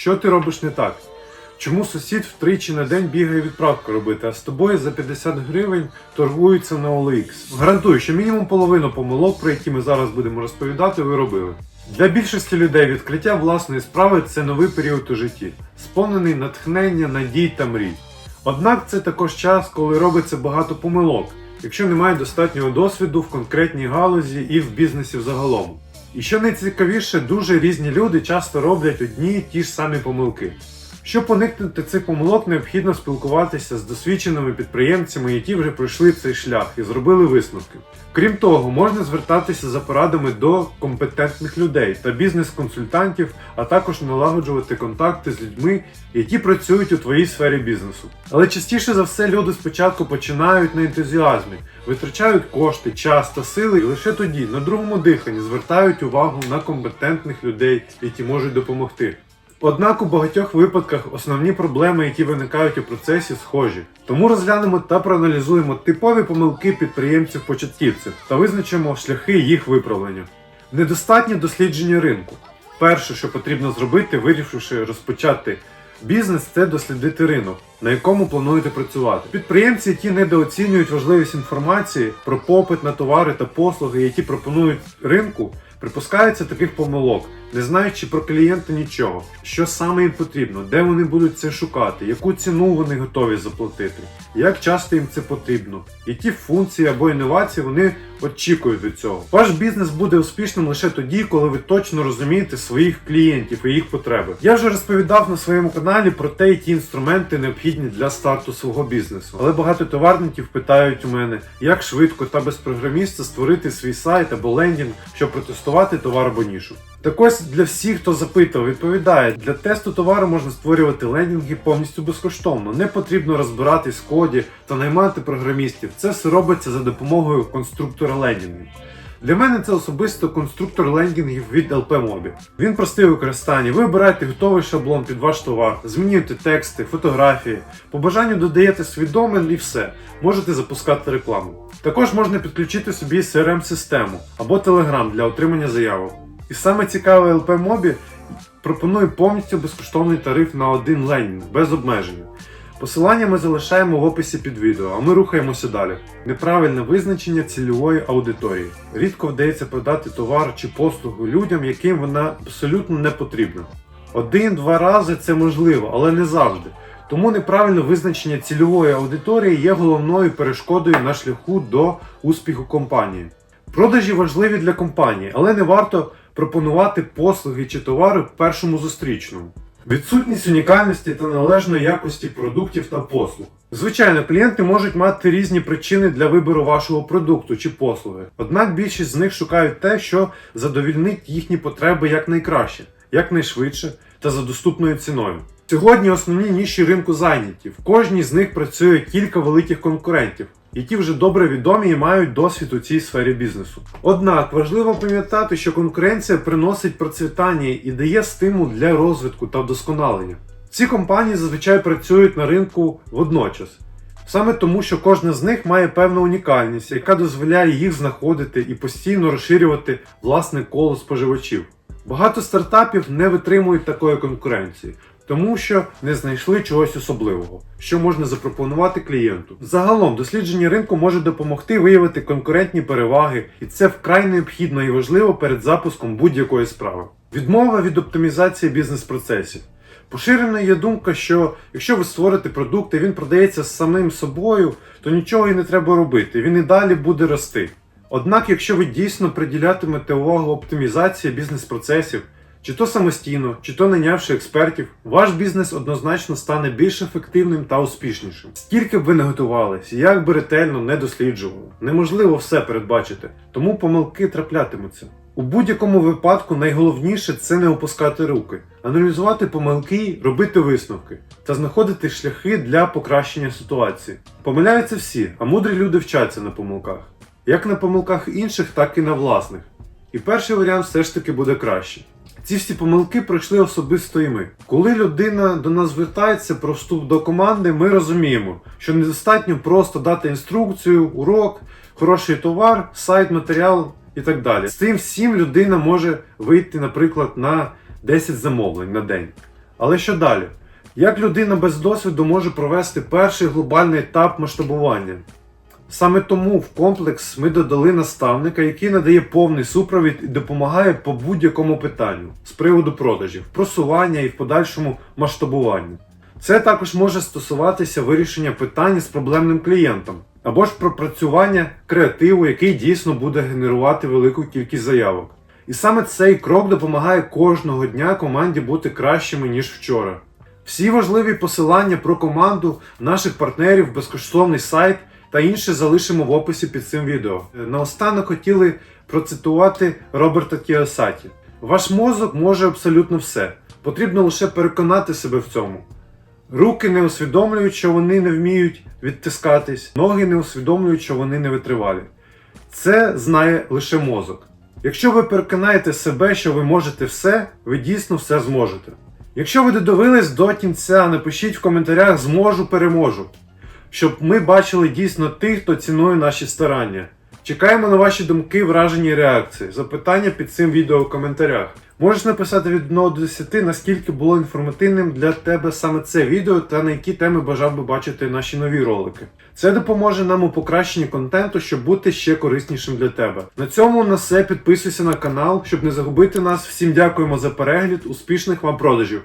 Що ти робиш не так? Чому сусід втричі на день бігає відправку робити, а з тобою за 50 гривень торгуються на OLX? Гарантую, що мінімум половину помилок, про які ми зараз будемо розповідати, ви робили. Для більшості людей відкриття власної справи це новий період у житті, сповнений натхнення, надій та мрій. Однак це також час, коли робиться багато помилок, якщо немає достатнього досвіду в конкретній галузі і в бізнесі взагалом. І що найцікавіше, дуже різні люди часто роблять одні й ті ж самі помилки. Щоб уникнути цих помилок, необхідно спілкуватися з досвідченими підприємцями, які вже пройшли цей шлях і зробили висновки. Крім того, можна звертатися за порадами до компетентних людей та бізнес-консультантів, а також налагоджувати контакти з людьми, які працюють у твоїй сфері бізнесу. Але частіше за все люди спочатку починають на ентузіазмі, витрачають кошти, час та сили, і лише тоді, на другому диханні, звертають увагу на компетентних людей, які можуть допомогти. Однак у багатьох випадках основні проблеми, які виникають у процесі, схожі. Тому розглянемо та проаналізуємо типові помилки підприємців-початківців та визначимо шляхи їх виправлення. Недостатнє дослідження ринку. Перше, що потрібно зробити, вирішивши розпочати бізнес, це дослідити ринок, на якому плануєте працювати. Підприємці, які недооцінюють важливість інформації про попит на товари та послуги, які пропонують ринку, припускаються таких помилок, не знаючи про клієнта нічого, що саме їм потрібно, де вони будуть це шукати, яку ціну вони готові заплатити, як часто їм це потрібно, які функції або інновації вони очікують від цього. Ваш бізнес буде успішним лише тоді, коли ви точно розумієте своїх клієнтів і їх потреби. Я вже розповідав на своєму каналі про те, які інструменти необхідні для старту свого бізнесу. Але багато товарників питають у мене, як швидко та без програміста створити свій сайт або лендінг, щоб протестувати товар або нішу. Так ось для всіх, хто запитав, відповідає, для тесту товару можна створювати лендінги повністю безкоштовно. Не потрібно розбиратись в коді та наймати програмістів. Це все робиться за допомогою конструктора лендінгів. Для мене це особисто конструктор лендінгів від LP-Mobi. Він простий у використанні. Ви обираєте готовий шаблон під ваш товар, змінюєте тексти, фотографії, по бажанню додаєте свій і все. Можете запускати рекламу. Також можна підключити собі CRM-систему або Telegram для отримання заявок. І саме цікаве LP-Mobi пропонує повністю безкоштовний тариф на один лендінг без обмеження. Посилання ми залишаємо в описі під відео, а ми рухаємося далі. Неправильне визначення цільової аудиторії. Рідко вдається продати товар чи послугу людям, яким вона абсолютно не потрібна. Один-два рази це можливо, але не завжди. Тому неправильне визначення цільової аудиторії є головною перешкодою на шляху до успіху компанії. Продажі важливі для компанії, але не варто пропонувати послуги чи товари першому зустрічному. Відсутність унікальності та належної якості продуктів та послуг. Звичайно, клієнти можуть мати різні причини для вибору вашого продукту чи послуги. Однак більшість з них шукають те, що задовільнить їхні потреби якнайкраще, якнайшвидше та за доступною ціною. Сьогодні основні ніші ринку зайняті. В кожній з них працює кілька великих конкурентів, які вже добре відомі і мають досвід у цій сфері бізнесу. Однак важливо пам'ятати, що конкуренція приносить процвітання і дає стимул для розвитку та вдосконалення. Ці компанії зазвичай працюють на ринку водночас. Саме тому, що кожна з них має певну унікальність, яка дозволяє їх знаходити і постійно розширювати власне коло споживачів. Багато стартапів не витримують такої конкуренції, тому що не знайшли чогось особливого, що можна запропонувати клієнту. Загалом дослідження ринку може допомогти виявити конкурентні переваги, і це вкрай необхідно і важливо перед запуском будь-якої справи. Відмова від оптимізації бізнес-процесів. Поширеною є думка, що якщо ви створите продукт і він продається самим собою, то нічого і не треба робити, він і далі буде рости. Однак, якщо ви дійсно приділятимете увагу оптимізації бізнес-процесів, чи то самостійно, чи то найнявши експертів, ваш бізнес однозначно стане більш ефективним та успішнішим. Скільки б ви не готувалися, як би ретельно не досліджували, неможливо все передбачити, тому помилки траплятимуться. У будь-якому випадку найголовніше це не опускати руки, аналізувати помилки, робити висновки та знаходити шляхи для покращення ситуації. Помиляються всі, а мудрі люди вчаться на помилках. Як на помилках інших, так і на власних. І перший варіант все ж таки буде краще. Ці всі помилки пройшли особисто і ми. Коли людина до нас звертається про вступ до команди, ми розуміємо, що недостатньо просто дати інструкцію, урок, хороший товар, сайт, матеріал і так далі. З цим всім людина може вийти, наприклад, на 10 замовлень на день. Але що далі? Як людина без досвіду може провести перший глобальний етап масштабування? Саме тому в комплекс ми додали наставника, який надає повний супровід і допомагає по будь-якому питанню з приводу продажів, просування і в подальшому масштабування. Це також може стосуватися вирішення питань з проблемним клієнтом або ж пропрацювання креативу, який дійсно буде генерувати велику кількість заявок. І саме цей крок допомагає кожного дня команді бути кращими ніж вчора. Всі важливі посилання про команду наших партнерів, безкоштовний сайт та інше залишимо в описі під цим відео. Наостанок хотіли процитувати Роберта Кіосакі. Ваш мозок може абсолютно все. Потрібно лише переконати себе в цьому. Руки не усвідомлюють, що вони не вміють відтискатись, ноги не усвідомлюють, що вони не витривалі. Це знає лише мозок. Якщо ви переконаєте себе, що ви можете все, ви дійсно все зможете. Якщо ви додивились до кінця, напишіть в коментарях зможу переможу, щоб ми бачили дійсно тих, хто цінує наші старання. Чекаємо на ваші думки, враження і реакції. Запитання під цим відео в коментарях. Можеш написати від 1 до 10, наскільки було інформативним для тебе саме це відео та на які теми бажав би бачити наші нові ролики. Це допоможе нам у покращенні контенту, щоб бути ще кориснішим для тебе. На цьому на все підписуйся на канал, щоб не загубити нас. Всім дякуємо за перегляд, успішних вам продажів!